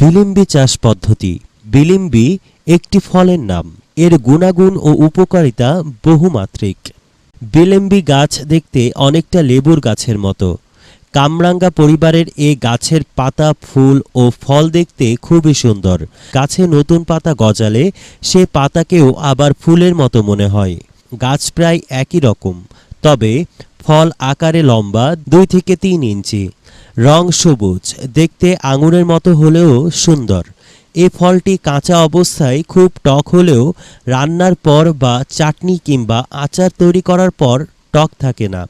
Bilimbi চাষ পদ্ধতি। Bilimbi একটি ফলের নাম। এর গুণাগুণ ও উপকারিতা বহুমাত্রিক। বিলিম্বি গাছ দেখতে অনেকটা লেবুর গাছের মতো। কামরাঙ্গা পরিবারের এ গাছের পাতা, ফুল ও ফল দেখতে খুবই সুন্দর। গাছে নতুন পাতা গজালে সে পাতাকেও আবার ফুলের মতো মনে হয়। গাছ প্রায় একই রকম। তবে ফল আকারে লম্বা, দুই থেকে তিন ইঞ্চি। রং সবুজ, দেখতে আঙুরের মতো হলেও সুন্দর। এ ফলটি কাঁচা অবস্থায় খুব টক হলেও রান্নার পর বা চাটনি কিংবা আচার তৈরি করার পর টক থাকে না।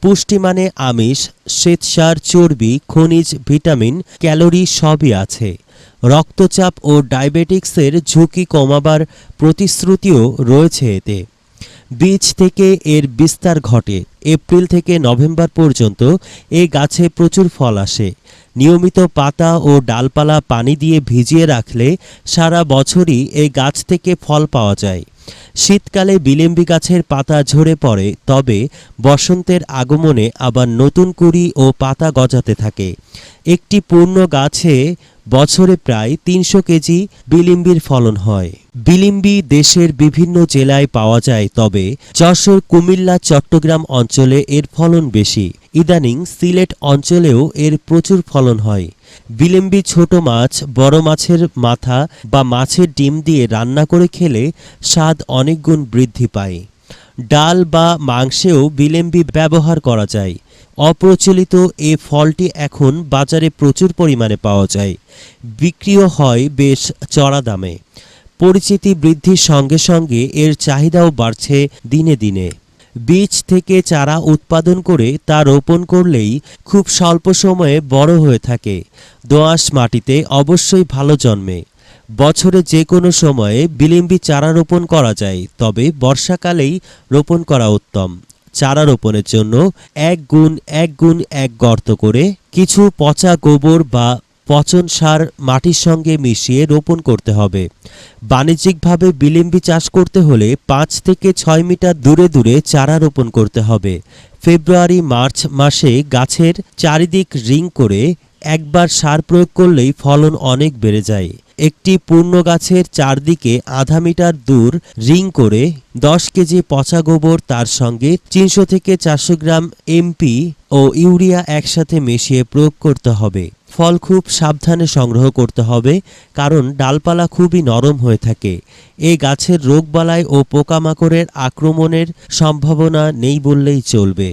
পুষ্টি মানে আমিষ, শ্বেতসার, চর্বি, খনিজ, ভিটামিন, ক্যালোরি সবই আছে। রক্তচাপ ও ডায়াবেটিক্সের ঝুঁকি কমাবার প্রতিশ্রুতিও রয়েছে এতে। বীজ থেকে এর বিস্তার ঘটে। এপ্রিল থেকে নভেম্বর পর্যন্ত এ গাছে প্রচুর ফল আসে। নিয়মিত পাতা ও ডালপালা পানি দিয়ে ভিজিয়ে রাখলে সারা বছরই এই গাছ থেকে ফল পাওয়া যায়। শীতকালে বিলেম্বি গাছের পাতা ঝরে পড়ে, তবে বসন্তের আগমনে আবার নতুন কুড়ি ও পাতা গজাতে থাকে। একটি পূর্ণ গাছে বছরে প্রায় তিনশো কেজি বিলিম্বির ফলন হয়। বিলিম্বি দেশের বিভিন্ন জেলায় পাওয়া যায়, তবে যশোর, কুমিল্লা, চট্টগ্রাম অঞ্চলে এর ফলন বেশি। ইদানিং সিলেট অঞ্চলেও এর প্রচুর ফলন হয়। বিলিম্বি ছোট মাছ, বড় মাছের মাথা বা মাছের ডিম দিয়ে রান্না করে খেলে স্বাদ অনেক গুণ বৃদ্ধি পায়। ডাল বা মাংসেও বিলেম্বি ব্যবহার করা যায়। অপ্রচলিত এ ফলটি এখন বাজারে প্রচুর পরিমাণে পাওয়া যায়। বিক্রিও হয় বেশ চড়া দামে। পরিচিতি বৃদ্ধির সঙ্গে সঙ্গে এর চাহিদাও বাড়ছে দিনে দিনে। বীজ থেকে চারা উৎপাদন করে তা রোপণ করলেই খুব স্বল্প সময়ে বড় হয়ে থাকে। দোআঁশ মাটিতে অবশ্যই ভালো জন্মে। বছরে যে কোনো সময়ে বিলিম্বি চারা রোপণ করা যায়, তবে বর্ষাকালেই রোপণ করা উত্তম। চারা রোপণের জন্য এক গুণ এক গুণ এক গর্ত করে কিছু পচা গোবর বা পচন সার মাটির সঙ্গে মিশিয়ে রোপণ করতে হবে। বাণিজ্যিকভাবে বিলিম্বি চাষ করতে হলে পাঁচ থেকে ছয় মিটার দূরে দূরে চারা রোপণ করতে হবে। ফেব্রুয়ারি, মার্চ মাসে গাছের চারিদিক রিং করে একবার সার প্রয়োগ করলেই ফলন অনেক বেড়ে যায়। একটি পূর্ণ গাছের চারদিকে আধা মিটার দূর রিং করে দশ কেজি পচা গোবর তার সঙ্গে তিনশো থেকে চারশো গ্রাম এমপি ও ইউরিয়া একসাথে মিশিয়ে প্রয়োগ করতে হবে। ফল খুব সাবধানে সংগ্রহ করতে হবে, কারণ ডালপালা খুবই নরম হয়ে থাকে। এই গাছের রোগবালাই ও পোকামাকড়ের আক্রমণের সম্ভাবনা নেই বললেই চলবে।